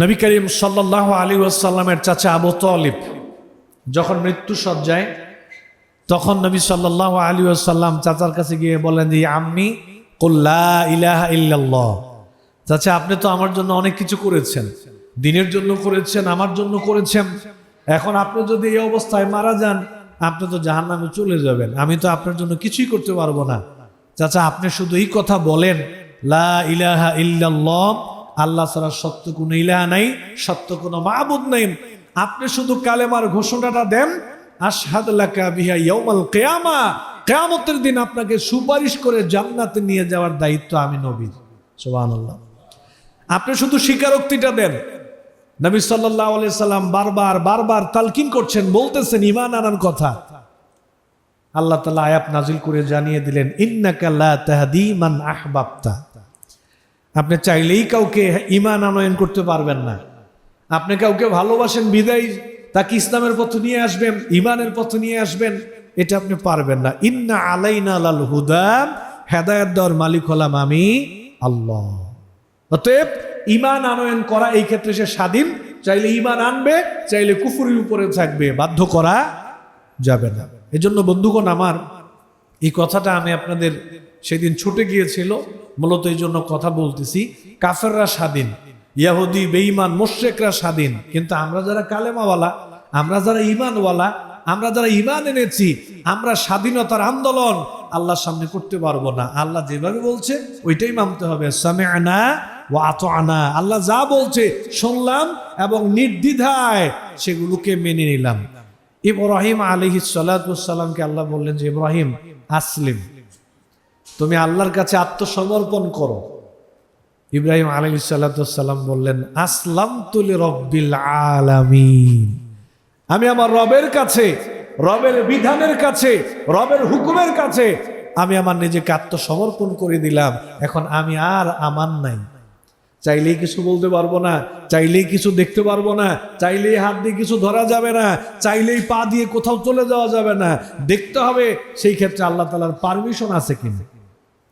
নবী করিম সাল্লাহ আলী আসাল্লামের চাচা আবু তলিব যখন মৃত্যু সজ্জায়, তখন নবী সাল্লাহ আলী আসাল্লাম চাচার কাছে গিয়ে বলেন যে আম্মি কুল্লা ইলাহা ইল্লাল্লাহ। চাচা, আপনি তো আমার জন্য অনেক কিছু করেছেন। দিনের জন্য করেছেন, আমার জন্য করেছেন। এখন আপনি যদি এই অবস্থায় মারা যান, আপনি তো জাহান নামে চলে যাবেন। আমি তো আপনার জন্য কিছুই করতে পারব না। চাচা, আপনি শুধু এই কথা বলেন, লা ইলাহা ইল্লাল্লাহ আল্লাহ ছাড়া সত্য কোনো ইলাহা নাই, সত্য কোনো মাহবুদ নাই। আপনি শুধু কালেমার ঘোষণাটা দেন, আশহাদ লাকা বিহা ইয়াউমাল কিয়ামা। কিয়ামতের দিন আপনাকে সুপারিশ করে জান্নাতে নিয়ে যাওয়ার দায়িত্ব আমি নবীর। সুবহানাল্লাহ। আপনি শুধু স্বীকারোক্তিটা দেন। নবী সাল্লাহ সাল্লাম বারবার বারবার তালকিন করছেন, বলতেছেন ইমান আনার কথা। আল্লাহ তালা আয়াত নাজিল করে জানিয়ে দিলেন, ইন্নাকা লা তাহদি মান আহবাবতা। আপনি চাইলেই কাউকে ইমান আনয়ন করতে পারবেন না। আপনি কাউকে ভালোবাসেন, বিদায়, তাকে ইসলামের পথে নিয়ে আসবেন ইমানের পথে নিয়ে আসবেন, এটা আপনি পারবেন না। ইন্না আলাইনা লাল হুদা, হেদায়ত দেওয়ার মালিক হলাম আমি আল্লাহ। অতএব ইমান আনয়ন করা এই ক্ষেত্রে সে স্বাধীন, চাইলে ইমান আনবে, চাইলে কুফুরির উপরে থাকবে, বাধ্য করা যাবে না। এজন্য বন্ধুগণ, আমার এই কথাটা আমি আপনাদের সেদিন ছুটে গিয়েছিল। মূলত এই জন্য কথা বলতেছি, কাফেররা স্বাধীন, ইয়াহুদি, বেঈমান মোশেকরা স্বাধীন। কিন্তু আমরা যারা কালেমাওয়ালা, আমরা যারা ইমানওয়ালা আমরা যারা ইমান এনেছি, আমরা স্বাধীনতার আন্দোলন আল্লাহর সামনে করতে পারব না। আল্লাহ যেভাবে বলছে, ওইটাই মানতে হবে। সামে আনা ও আত আনা আল্লাহ যা বলছে, শুনলাম এবং নির্দ্বিধায় সেগুলোকে মেনে নিলাম। ইব্রাহিম আলহি সালাতামকে আল্লাহ বললেন যে, ইব্রাহিম, আসলিম। তুমি আল্লাহর কাছে আত্মসমর্পণ করো। ইব্রাহিম আলহি সাল্লাম বললেন আসলাম তুলি রব্বিল আলামিন। আমি আমার রবের কাছে, রবের বিধানের কাছে, রবের হুকুমের কাছে, আমি আমার নিজেকে আত্মসমর্পণ করে দিলাম। এখন আমি আর আমার নাই। চাইলেই কিছু বলতে পারব না, চাইলেই কিছু দেখতে পারব না, চাইলেই হাত দিয়ে কিছু ধরা যাবে না, চাইলেই পা দিয়ে কোথাও চলে যাওয়া যাবে না। দেখতে হবে সেই ক্ষেত্রে আল্লাহ তালার পারমিশন আছে কিনা।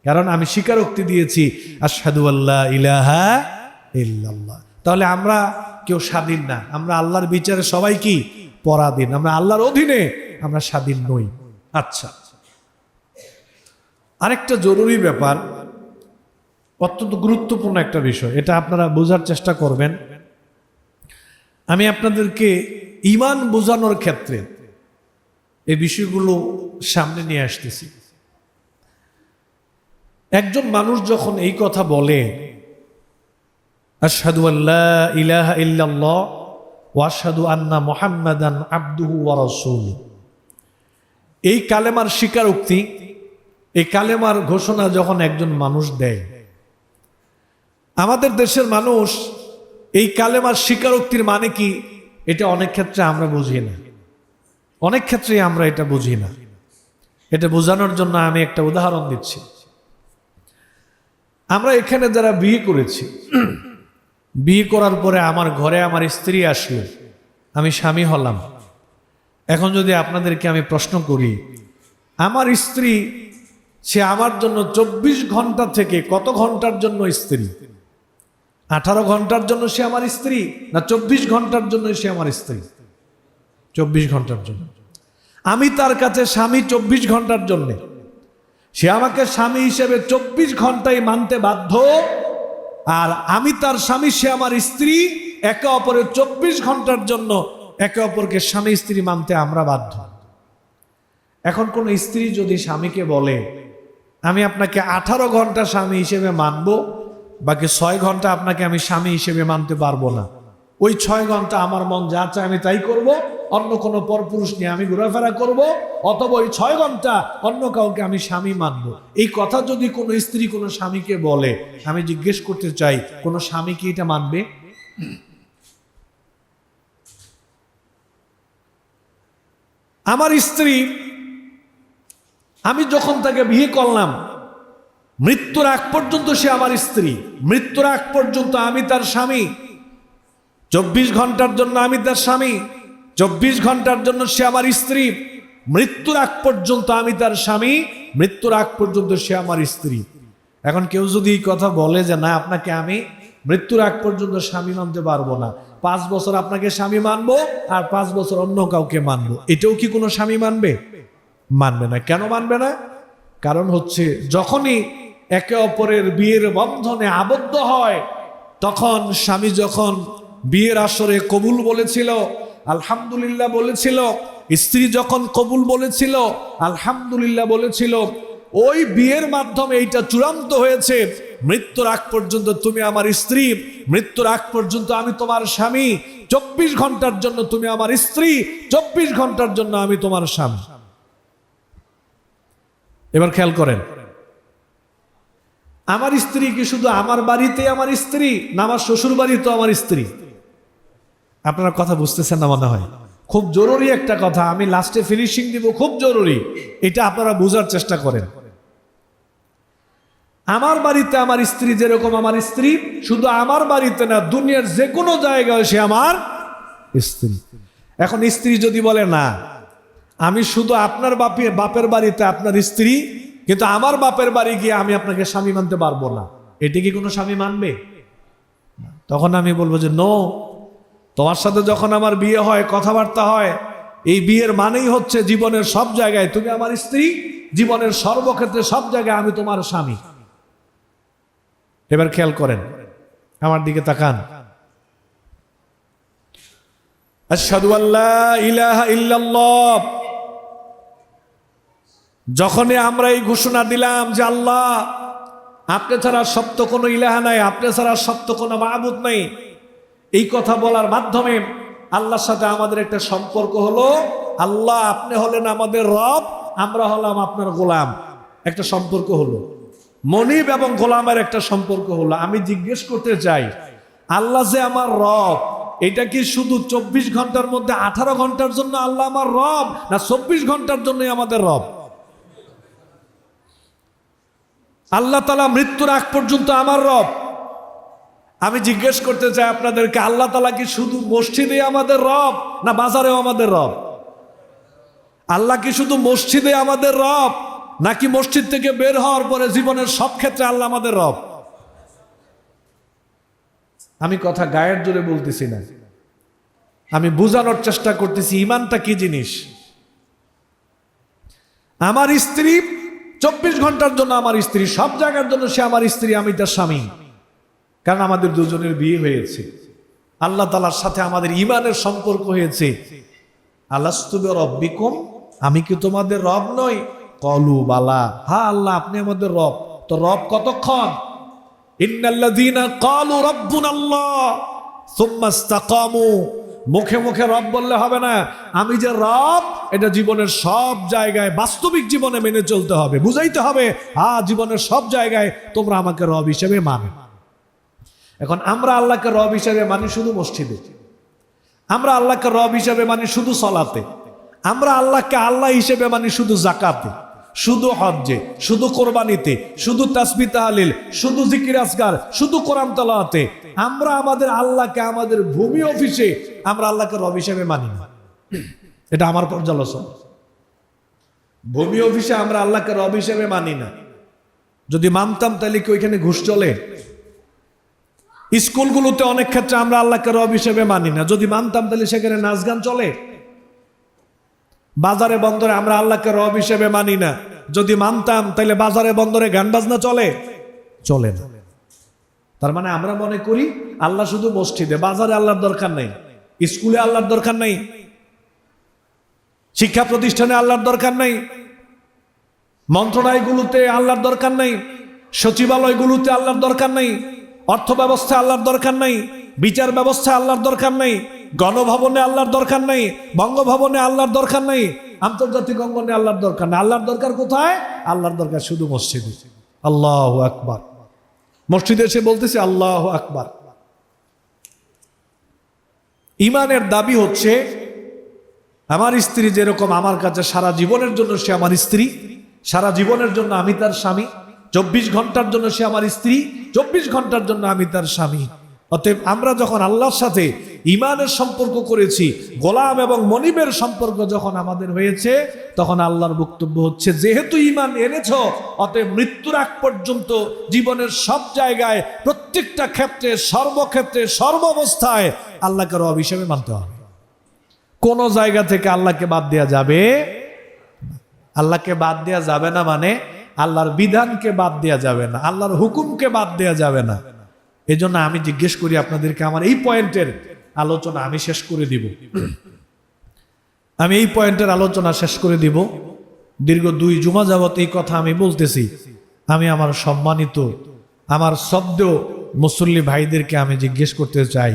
কারণ আমি স্বীকারোক্তি দিয়েছি, আশহাদু আল্লাহ ইলাহা ইল্লাল্লাহ। তাহলে আমরা কেউ স্বাধীন না। আমরা আল্লাহর বিচারে সবাই কি? পরাধীন। আমরা আল্লাহর অধীনে আমরা স্বাধীন নই। আচ্ছা। আরেকটা জরুরি ব্যাপার, অত্যন্ত গুরুত্বপূর্ণ একটা বিষয়। এটা আপনারা বোঝার চেষ্টা করবেন। আমি আপনাদেরকে ইমান বোঝানোর ক্ষেত্রে এই বিষয়গুলো সামনে নিয়ে আসতেছি। একজন মানুষ যখন এই কথা বলে, আশহাদু আল্লাহ ইলাহা ইল্লাল্লাহ ওয়াশহাদু আন্না মুহাম্মাদান আবদুহু ওয়া রাসূলুহু। এই কালেমার স্বীকারোক্তি, এই কালেমার ঘোষণা যখন একজন মানুষ দেয়, আমাদের দেশের মানুষ এই কালেমার স্বীকারোক্তির মানে কি? এটা অনেক ক্ষেত্রে আমরা বুঝি না। অনেক ক্ষেত্রে আমরা এটা বুঝি না। এটা বোঝানোর জন্য আমি একটা উদাহরণ দিচ্ছি। আমরা এখানে যারা বিয়ে করেছি, বিয়ে করার পরে আমার ঘরে আমার স্ত্রী আসলো, আমি স্বামী হলাম। এখন যদি আপনাদেরকে আমি প্রশ্ন করি, আমার স্ত্রী, সে আমার জন্য চব্বিশ ঘণ্টা থেকে কত ঘণ্টার জন্য স্ত্রী? আঠারো ঘণ্টার জন্য সে আমার স্ত্রী না চব্বিশ ঘণ্টার জন্য সে আমার স্ত্রী? চব্বিশ ঘণ্টার জন্য। আমি তার কাছে স্বামী চব্বিশ ঘণ্টার জন্যে। সে আমাকে স্বামী হিসেবে চব্বিশ ঘন্টায় মানতে বাধ্য, আর আমি তার স্বামী, সে আমার স্ত্রী, একে অপরের চব্বিশ ঘণ্টার জন্য একে অপরকে স্বামী, স্ত্রী মানতে আমরা বাধ্য। এখন কোন স্ত্রী যদি স্বামীকে বলে, আমি আপনাকে আঠারো ঘণ্টা স্বামী হিসেবে মানবো, বাকি ছয় ঘণ্টা আপনাকে আমি স্বামী হিসেবে মানতে পারব না। ওই ছয় ঘণ্টা আমার মন যা চায় আমি তাই করব। অন্য কোনো পরপুরুষ নিয়ে আমি ঘোরাফেরা করব, অথবা ওই ছয় ঘণ্টা অন্য কাউকে আমি স্বামী মানব। এই কথা যদি কোনো স্ত্রী কোনো স্বামীকে বলে, আমি জিজ্ঞেস করতে চাই, কোনো স্বামী কি এটা মানবে? আমার স্ত্রী, আমি যখন তাকে বিয়ে করলাম, মৃত্যুর আগ পর্যন্ত সে আমার স্ত্রী, মৃত্যুর আগ পর্যন্ত আমি তার স্বামী, চব্বিশ ঘণ্টার জন্য আমি তার স্বামী। চব্বিশ ঘণ্টার জন্য সে আমার স্ত্রী। মৃত্যুর আগ পর্যন্ত আমি তার স্বামী, মৃত্যুর আগ পর্যন্ত সে আমার স্ত্রী। এখন কেউ যদি এই কথা বলে যে, না, আপনাকে আমি মৃত্যুর আগ পর্যন্ত স্বামী মানতে পারব না। পাঁচ বছর আপনাকে স্বামী মানবো আর পাঁচ বছর অন্য কাউকে মানবো। এটাও কি কোনো স্বামী মানবে? মানবে না। কেন মানবে না? কারণ হচ্ছে, যখনই একে অপরের বিয়ের বন্ধনে আবদ্ধ হয়, তখন স্বামী যখন বিয়ের আসরে কবুল বলেছিল আলহামদুলিল্লাহ বলেছিল। স্ত্রী যখন কবুল বলেছিল, আলহামদুলিল্লাহ বলেছিল, ওই বিয়ের মাধ্যমে এইটা চূড়ান্ত হয়েছে। মৃত্যুর আগ পর্যন্ত তুমি আমার স্ত্রী, মৃত্যুর আগ পর্যন্ত আমি তোমার স্বামী। চব্বিশ ঘণ্টার জন্য তুমি আমার স্ত্রী, চব্বিশ ঘণ্টার জন্য আমি তোমার স্বামী। এবার খেয়াল করেন, আমার স্ত্রী কি শুধু আমার বাড়িতে আমার স্ত্রী, না আমার শ্বশুর বাড়িতেও আমার স্ত্রী? আপনারা কথা বুঝতেছেন না মনে হয়? খুব জরুরি একটা কথা, আমি লাস্টে ফিনিশিং দিব, খুব জরুরি। এটা আপনারা বোঝার চেষ্টা করেন। আমার বাড়িতে আমার স্ত্রী যেরকম আমার স্ত্রী, শুধু আমার বাড়িতে না, দুনিয়ার যে কোনো জায়গায় সে আমার স্ত্রী। এখন স্ত্রী যদি বলে, না, আমি শুধু আপনার বাপের বাপের বাড়িতে আপনার স্ত্রী, কিন্তু আমার বাপের বাড়ি গিয়ে আমি আপনাকে স্বামী মানতে পারব না। এটি কি কোনো স্বামী মানবে? তখন আমি বলব যে নো তোমার সাথে যখন আমার বিয়ে হয়, কথাবার্তা হয়, এই বিয়ের মানেই হচ্ছে জীবনের সব জায়গায় তুমি আমার স্ত্রী, জীবনের সর্বক্ষেত্রে সব জায়গায় আমি তোমার স্বামী। এবার খেয়াল করেন, আমার দিকে তাকান। যখনই আমরা এই ঘোষণা দিলাম যে আল্লাহ, আপনি ছাড়া সত্য কোনো ইলাহা নাই, আপনি ছাড়া সত্য কোনো মাহবুদ নাই এই কথা বলার মাধ্যমে আল্লাহর সাথে আমাদের একটা সম্পর্ক হলো, আল্লাহ আপনি হলেন আমাদের রব, আমরা হলাম আপনার গোলাম। একটা সম্পর্ক হলো। মনিব এবং গোলামের একটা সম্পর্ক হলো। আমি জিজ্ঞেস করতে চাই, আল্লাহ যে আমার রব, এটা কি শুধু চব্বিশ ঘণ্টার মধ্যে আঠারো ঘণ্টার জন্য আল্লাহ আমার রব, না চব্বিশ ঘণ্টার জন্যই আমাদের রব? আল্লাহ তালা মৃত্যুর আগ পর্যন্ত আমার রব। আমি জিজ্ঞেস করতে চাই, আপনাদেরকে আল্লাহ তালা কি শুধু মসজিদে আমাদের রব না বাজারেও আমাদের রব? আল্লাহ কি শুধু মসজিদে আমাদের রব নাকি মসজিদ থেকে বের হওয়ার পরে জীবনের সব ক্ষেত্রে আল্লাহ আমাদের রব? আমি কথা গায়ের জোরে বলতেছি না। আমি বোঝানোর চেষ্টা করতেছি ইমানটা কি জিনিস? আমার স্ত্রী চব্বিশ ঘণ্টার জন্য আমার স্ত্রী, সব জায়গার জন্য সে আমার স্ত্রী, আমি তার স্বামী। কারণ আমাদের দুজনের বিয়ে হয়েছে। আল্লাহ তালার সাথে আমাদের ইমানের সম্পর্ক হয়েছে। আল্লাহ রব্বিকম আমি কি তোমাদের রব নই? কলু, বালা। হা আল্লাহ, আপনি আমাদের রব। তো রব কতক্ষণ? মুখে মুখে রব বললে হবে না, আমি যে রব, এটা জীবনের সব জায়গায় বাস্তবিক জীবনে মেনে চলতে হবে। বুঝাইতে হবে হ্যাঁ জীবনের সব জায়গায় তোমরা আমাকে রব হিসেবে মানো। এখন আমরা আল্লাহকে রব হিসেবে মানি শুধু মসজিদে। আমরা আল্লাহকে রব হিসেবে মানি শুধু সলাতে। আমরা আল্লাহকে আল্লাহ হিসেবে মানি শুধু জাকাতে শুধু হজ্জে, শুধু কোরবানিতে, শুধু তাসবি তাহালিল, শুধু জিকির আসগার শুধু কোরআন তলাতে আমরা আমাদের আল্লাহকে আমাদের ভূমি অফিসে আমরা আল্লাহকে রব হিসেবে মানি না। এটা আমার পর্যালোচনা। ভূমি অফিসে আমরা আল্লাহকে রব হিসেবে মানি না। যদি মানতাম তাহলে কি ওইখানে ঘুষ চলে? স্কুলগুলোতে অনেক ক্ষেত্রে আমরা আল্লাহকে রব হিসেবে মানি না। যদি মানতাম, তাহলে সেখানে নাচ গান চলে। বাজারে, বন্দরে আমরা আল্লাহকে রব হিসেবে মানি না। যদি মানতাম, তাহলে বাজারে, বন্দরে গান বাজনা চলে। চলে না। তার মানে আমরা মনে করি, আল্লাহ শুধু মসজিদে, বাজারে আল্লাহর দরকার নেই। স্কুলে আল্লাহর দরকার নেই। শিক্ষা প্রতিষ্ঠানে আল্লাহর দরকার নেই। মন্ত্রণালয়গুলোতে আল্লাহর দরকার নেই। সচিবালয়গুলোতে আল্লাহর দরকার নেই। অর্থ ব্যবস্থা আল্লাহর দরকার নেই, বিচার ব্যবস্থা আল্লাহর দরকার নেই, গণভবনে আল্লাহর দরকার নেই, বঙ্গভবনে আল্লাহর দরকার নেই, আন্তর্জাতিক অঙ্গনে আল্লাহর দরকার নেই। আল্লাহর দরকার কোথায়? আল্লাহর দরকার শুধু মসজিদে। আল্লাহ আকবার। মসজিদে এসে বলতেছে, আল্লাহ আকবার। ইমানের দাবি হচ্ছে, আমার স্ত্রী যেরকম আমার কাছে সারা জীবনের জন্য সে আমার স্ত্রী, সারা জীবনের জন্য আমি তার স্বামী। চব্বিশ ঘণ্টার জন্য সে আমার স্ত্রী, চব্বিশ ঘণ্টার জন্য আমি তার স্বামী। অতএব আমরা যখন আল্লাহর সাথে ইমানের সম্পর্ক করেছি, গোলাম এবং মনিবের সম্পর্ক যখন আমাদের হয়েছে, তখন আল্লাহর বক্তব্য হচ্ছে, যেহেতু ইমান এনেছ, অতএব মৃত্যুর আগ পর্যন্ত জীবনের সব জায়গায়, প্রত্যেকটা ক্ষেত্রে, সর্বক্ষেত্রে, সর্বাবস্থায় আল্লাহকে রব হিসেবে মানতে হবে। কোন জায়গা থেকে আল্লাহকে বাদ দেওয়া যাবে? আল্লাহকে বাদ দেওয়া যাবে না মানে আল্লাহর বিধানকে বাদ দেওয়া যাবে না, আল্লাহর হুকুমকে বাদ দেওয়া যাবে না। এজন্য আমি জিজ্ঞেস করি আপনাদেরকে, আমার এই পয়েন্টের আলোচনা আমি শেষ করে দিব। আমি এই পয়েন্টের আলোচনা শেষ করে দিব। দীর্ঘ দুই জুমা যাবত এই কথা আমি বলতেছি। আমি আমার সম্মানিত, আমার শব্দ মুসল্লি ভাইদেরকে আমি জিজ্ঞেস করতে চাই।